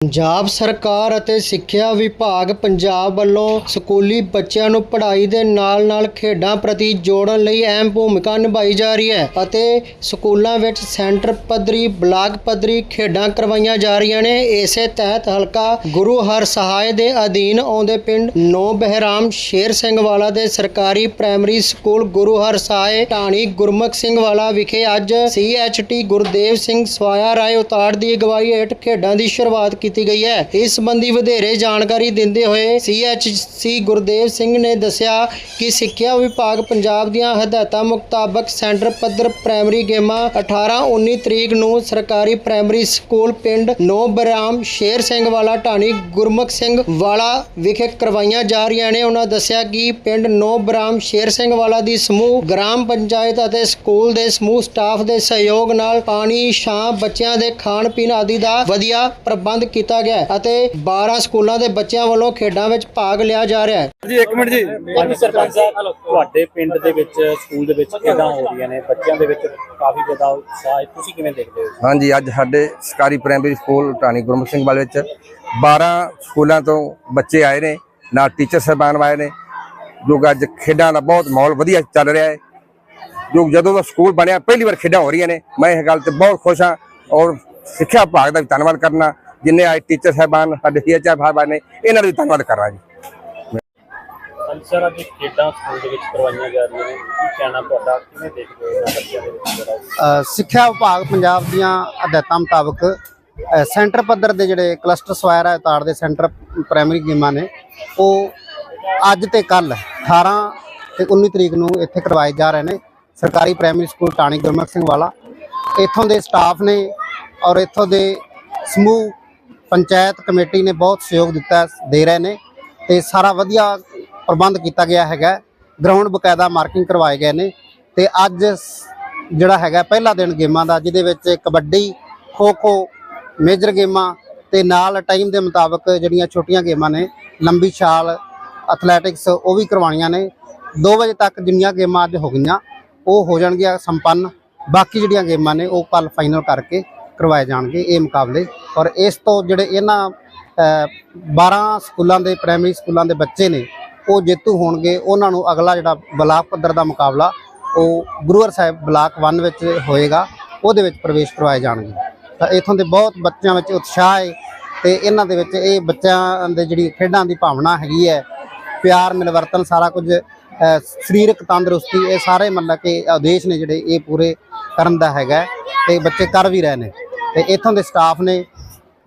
ਪੰਜਾਬ ਸਰਕਾਰ ਅਤੇ ਸਿੱਖਿਆ ਵਿਭਾਗ ਪੰਜਾਬ ਵੱਲੋਂ ਸਕੂਲੀ ਬੱਚਿਆਂ ਨੂੰ ਪੜ੍ਹਾਈ ਦੇ ਨਾਲ-ਨਾਲ ਖੇਡਾਂ ਪ੍ਰਤੀ ਜੋੜਨ ਲਈ ਅਹਿਮ ਭੂਮਿਕਾ ਨਿਭਾਈ ਜਾ ਰਹੀ ਹੈ ਅਤੇ ਸਕੂਲਾਂ ਵਿੱਚ ਸੈਂਟਰ ਪੱਧਰੀ, ਬਲਾਕ ਪੱਧਰੀ ਖੇਡਾਂ ਕਰਵਾਈਆਂ ਜਾ ਰਹੀਆਂ ਨੇ। ਇਸੇ ਤਹਿਤ ਹਲਕਾ ਗੁਰੂ ਹਰ ਸਹਾਇ ਦੇ ਅਧੀਨ ਆਉਂਦੇ ਪਿੰਡ ਨੋ ਬਹਿਰਾਮ ਸ਼ੇਰ ਸਿੰਘ ਵਾਲਾ ਦੇ ਸਰਕਾਰੀ ਪ੍ਰਾਇਮਰੀ ਸਕੂਲ ਗੁਰੂ ਹਰ ਸਹਾਇ ਢਾਣੀ ਗੁਰਮੁਖ ਸਿੰਘ ਵਾਲਾ ਵਿਖੇ ਅੱਜ ਸੀਐਚਟੀ ਗੁਰਦੇਵ ਸਿੰਘ ਸਵਾਇਆ ਰਾਏ ਉਤਾੜ ਦੀ ਅਗਵਾਈ ਹੇਠ ਖੇਡਾਂ ਦੀ ਸ਼ੁਰੂਆਤ ਕੀਤੀ ਗਈ ਹੈ। ਇਸ ਸੰਬੰਧੀ ਵਧੇਰੇ ਜਾਣਕਾਰੀ ਦਿੰਦੇ ਹੋਏ ਸੀਐਚਸੀ ਗੁਰਦੇਵ ਸਿੰਘ ਨੇ ਦੱਸਿਆ ਕਿ ਸਿੱਖਿਆ ਵਿਭਾਗ ਪੰਜਾਬ ਦੀਆਂ ਹਦਾਇਤਾਂ ਮੁਤਾਬਕ ਸੈਂਟਰ ਪੱਧਰ ਪ੍ਰਾਇਮਰੀ ਗੇਮਾਂ 18-19 ਤਰੀਕ ਨੂੰ ਸਰਕਾਰੀ ਪ੍ਰਾਇਮਰੀ ਸਕੂਲ ਪਿੰਡ ਨੋ ਸ਼ੇਰ ਸਿੰਘ ਵਾਲਾ ਢਾਣੀ ਗੁਰਮੁਖ ਸਿੰਘ ਵਾਲਾ ਵਿਖੇ ਕਰਵਾਈਆਂ ਜਾ ਰਹੀਆਂ ਨੇ। ਉਹਨਾਂ ਦੱਸਿਆ ਕਿ ਪਿੰਡ ਨੋ ਬਰਾਮ ਸ਼ੇਰ ਸਿੰਘ ਵਾਲਾ ਦੀ ਸਮੂਹ ਗ੍ਰਾਮ ਪੰਚਾਇਤ ਅਤੇ ਸਕੂਲ ਦੇ ਸਮੂਹ ਸਟਾਫ ਦੇ ਸਹਿਯੋਗ ਨਾਲ ਪਾਣੀ, ਛਾਂ, ਬੱਚਿਆਂ ਦੇ ਖਾਣ ਪੀਣ ਆਦਿ ਦਾ ਵਧੀਆ ਪ੍ਰਬੰਧ ਕੀਤਾ ਗਿਆ ਹੈ ਅਤੇ 12 ਸਕੂਲਾਂ ਦੇ ਬੱਚਿਆਂ ਵੱਲੋਂ ਖੇਡਾਂ ਵਿੱਚ ਭਾਗ ਲਿਆ ਜਾ ਰਿਹਾ ਹੈ। ਜੀ ਇੱਕ ਮਿੰਟ ਜੀ। ਹਾਂਜੀ ਸਰਪੰਚ ਸਾਹਿਬ ਤੁਹਾਡੇ ਪਿੰਡ ਦੇ ਵਿੱਚ ਸਕੂਲ ਦੇ ਵਿੱਚ ਖੇਡਾਂ ਹੋ ਰਹੀਆਂ ਨੇ ਬੱਚਿਆਂ ਦੇ ਵਿੱਚ ਕਾਫੀ ਜ਼ਿਆਦਾ ਉਤਸ਼ਾਹ ਹੈ। ਤੁਸੀਂ ਕਿਵੇਂ ਦੇਖਦੇ ਹੋ? ਹਾਂਜੀ ਅੱਜ ਸਾਡੇ ਸਰਕਾਰੀ ਪ੍ਰਾਇਮਰੀ ਸਕੂਲ ਟਾਣੀ ਗੁਰਮੁਖ ਸਿੰਘ ਵਾਲੇ ਵਿੱਚ 12 ਸਕੂਲਾਂ ਤੋਂ ਬੱਚੇ ਆਏ ਨੇ ਨਾਲ ਟੀਚਰ ਸਾਹਿਬਾਨ ਆਏ ਨੇ ਜੋ ਅੱਜ ਖੇਡਾਂ ਦਾ ਬਹੁਤ ਮਾਹੌਲ ਵਧੀਆ ਚੱਲ ਰਿਹਾ ਹੈ। ਜੋ ਜਦੋਂ ਦਾ ਸਕੂਲ ਬਣਿਆ ਪਹਿਲੀ ਵਾਰ ਖੇਡਾਂ ਹੋ ਰਹੀਆਂ ਨੇ। ਮੈਂ ਇਹ ਗੱਲ ਤੇ ਬਹੁਤ ਖੁਸ਼ ਹਾਂ ਔਰ ਸਿੱਖਿਆ ਵਿਭਾਗ ਦਾ ਵੀ ਧੰਨਵਾਦ ਕਰਨਾ। ਜਿੰਨੇ ਅੱਜ ਟੀਚਰ ਸਾਹਿਬਾਨ ਸਾਡੇ ਸੀਐਚਆਰ ਸਾਹਿਬਾਨ ਨੇ ਇਹਨਾਂ ਦਾ ਵੀ ਧੰਨਵਾਦ ਕਰਨਾ ਜੀ ਹਾਂਜੀ ਸਰ ਅੱਜ ਖੇਡਾਂ ਸਕੂਲ ਦੇ ਵਿੱਚ ਕਰਵਾਈਆਂ ਜਾ ਰਹੀਆਂ ਨੇ। ਕੀ ਕਹਿਣਾ ਤੁਹਾਡਾ? ਕਿਵੇਂ ਦੇਖਦੇ ਹੋ ਇਹਨਾਂ ਬੱਚਿਆਂ ਦੇ ਵਿੱਚ ਜਿਹੜਾ ਅ, ਸਿੱਖਿਆ ਵਿਭਾਗ ਪੰਜਾਬ ਦੀਆਂ ਹਦਾਇਤਾਂ ਮੁਤਾਬਕ ਸੈਂਟਰ ਪੱਧਰ ਦੇ ਜਿਹੜੇ ਕਲਸਟਰ ਸਵਾਇਰਾ ਉਤਾੜ ਦੇ ਸੈਂਟਰ ਪ੍ਰਾਇਮਰੀ ਗੇਮਾਂ ਨੇ ਉਹ ਅੱਜ ਤੇ ਕੱਲ 18 ਤੇ 19 ਤਰੀਕ ਨੂੰ ਇੱਥੇ ਕਰਵਾਏ ਜਾ ਰਹੇ ਨੇ। ਸਰਕਾਰੀ ਪ੍ਰਾਇਮਰੀ ਸਕੂਲ ਟਾਣੀ ਗੁਰਮੁਖ ਸਿੰਘ ਵਾਲਾ। ਇੱਥੋਂ ਦੇ ਸਟਾਫ ਨੇ ਔਰ ਇੱਥੋਂ ਦੇ ਸਮੂਹ ਪੰਚਾਇਤ ਕਮੇਟੀ ਨੇ ਬਹੁਤ ਸਹਿਯੋਗ ਦਿੱਤਾ, ਦੇ ਰਹੇ ਨੇ ਤੇ ਸਾਰਾ ਵਧੀਆ ਪ੍ਰਬੰਧ ਕੀਤਾ ਗਿਆ ਹੈਗਾ। ਗਰਾਊਂਡ ਬਕਾਇਦਾ ਮਾਰਕਿੰਗ ਕਰਵਾਏ ਗਏ ਨੇ ਤੇ ਅੱਜ ਜਿਹੜਾ ਹੈਗਾ ਪਹਿਲਾ ਦਿਨ ਗੇਮਾਂ ਦਾ, ਜਿਹਦੇ ਵਿੱਚ ਕਬੱਡੀ ਖੋ ਖੋ ਮੇਜਰ ਗੇਮਾਂ ਤੇ ਨਾਲ ਟਾਈਮ ਦੇ ਮੁਤਾਬਕ ਜਿਹੜੀਆਂ ਛੋਟੀਆਂ ਗੇਮਾਂ ਨੇ, ਲੰਬੀ ਛਾਲ ਐਥਲੈਟਿਕਸ ਉਹ ਵੀ ਕਰਵਾਉਣੀਆਂ ਨੇ। 2 ਵਜੇ ਤੱਕ ਜਿੰਨੀਆਂ ਗੇਮਾਂ ਅੱਜ ਹੋ ਗਈਆਂ, ਉਹ ਹੋ ਜਾਣਗੀਆਂ ਸੰਪੰਨ। ਬਾਕੀ ਜਿਹੜੀਆਂ ਗੇਮਾਂ ਨੇ, ਉਹ ਕੱਲ ਫਾਈਨਲ ਕਰਕੇ ਕਰਵਾਏ ਜਾਣਗੇ, ਇਹ ਮੁਕਾਬਲੇ ਔਰ ਇਸ ਤੋਂ ਜਿਹੜੇ ਇਹਨਾਂ ਅ, 12 ਸਕੂਲਾਂ ਦੇ ਪ੍ਰਾਇਮਰੀ ਸਕੂਲਾਂ ਦੇ ਬੱਚੇ ਨੇ ਉਹ ਜੇਤੂ ਹੋਣਗੇ। ਉਹਨਾਂ ਨੂੰ ਅਗਲਾ ਜਿਹੜਾ ਬਲਾਕ ਪੱਧਰ ਦਾ ਮੁਕਾਬਲਾ ਉਹ ਗੁਰੂਵਰ ਸਾਹਿਬ ਬਲਾਕ 1 ਵਿੱਚ ਹੋਏਗਾ। ਉਹਦੇ ਵਿੱਚ ਪ੍ਰਵੇਸ਼ ਕਰਵਾਏ ਜਾਣਗੇ। ਤਾਂ ਇਥੋਂ ਦੇ ਬਹੁਤ ਬੱਚਿਆਂ ਵਿੱਚ ਉਤਸ਼ਾਹ ਹੈ ਤੇ ਇਹਨਾਂ ਦੇ ਵਿੱਚ ਇਹ ਬੱਚਿਆਂ ਦੇ ਜਿਹੜੀ ਖੇਡਾਂ ਦੀ ਭਾਵਨਾ ਹੈਗੀ ਹੈ ਪਿਆਰ ਮਿਲਵਰਤਨ ਸਾਰਾ ਕੁਝ ਸਰੀਰਕ ਤੰਦਰੁਸਤੀ ਇਹ ਸਾਰੇ ਮਤਲਬ ਕਿ ਉਦੇਸ਼ ਨੇ ਜਿਹੜੇ ਇਹ ਪੂਰੇ ਕਰਨ ਦਾ ਹੈਗਾ ਤੇ ਬੱਚੇ ਕਰ ਵੀ ਰਹੇ ਨੇ। ਤੇ ਇਥੋਂ ਦੇ ਸਟਾਫ ਨੇ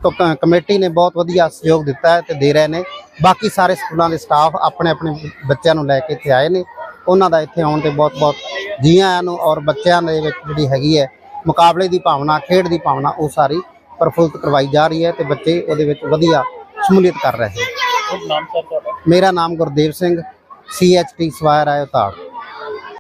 ਕਮੇਟੀ ਨੇ ਬਹੁਤ ਵਧੀਆ ਸਹਿਯੋਗ ਦਿੱਤਾ ਹੈ ਤੇ ਦੇ ਰਹੇ ਨੇ। ਬਾਕੀ ਸਾਰੇ ਸਕੂਲਾਂ ਦੇ ਸਟਾਫ ਆਪਣੇ ਆਪਣੇ ਬੱਚਿਆਂ ਨੂੰ ਲੈ ਕੇ ਇੱਥੇ ਆਏ ਨੇ। ਉਹਨਾਂ ਦਾ ਇੱਥੇ ਆਉਣ ਤੇ ਬਹੁਤ ਬਹੁਤ ਜੀ ਆਇਆਂ ਨੂੰ ਔਰ ਬੱਚਿਆਂ ਦੇ ਵਿੱਚ ਜਿਹੜੀ ਹੈਗੀ ਹੈ ਮੁਕਾਬਲੇ ਦੀ ਭਾਵਨਾ ਖੇਡ ਦੀ ਭਾਵਨਾ ਉਹ ਸਾਰੀ ਪ੍ਰਫੁੱਲਤ ਕਰਵਾਈ ਜਾ ਰਹੀ ਹੈ ਤੇ ਬੱਚੇ ਉਹਦੇ ਵਿੱਚ ਵਧੀਆ ਸ਼ਮੂਲੀਅਤ ਕਰ ਰਹੇ ਨੇ। ਉਹ ਨਾਮ ਸਰ ਤੁਹਾਡਾ? ਮੇਰਾ ਨਾਮ ਗੁਰਦੇਵ ਸਿੰਘ ਸੀਐਚਟੀ ਸਵਾਇਰ ਆਇ ਉਤਾੜ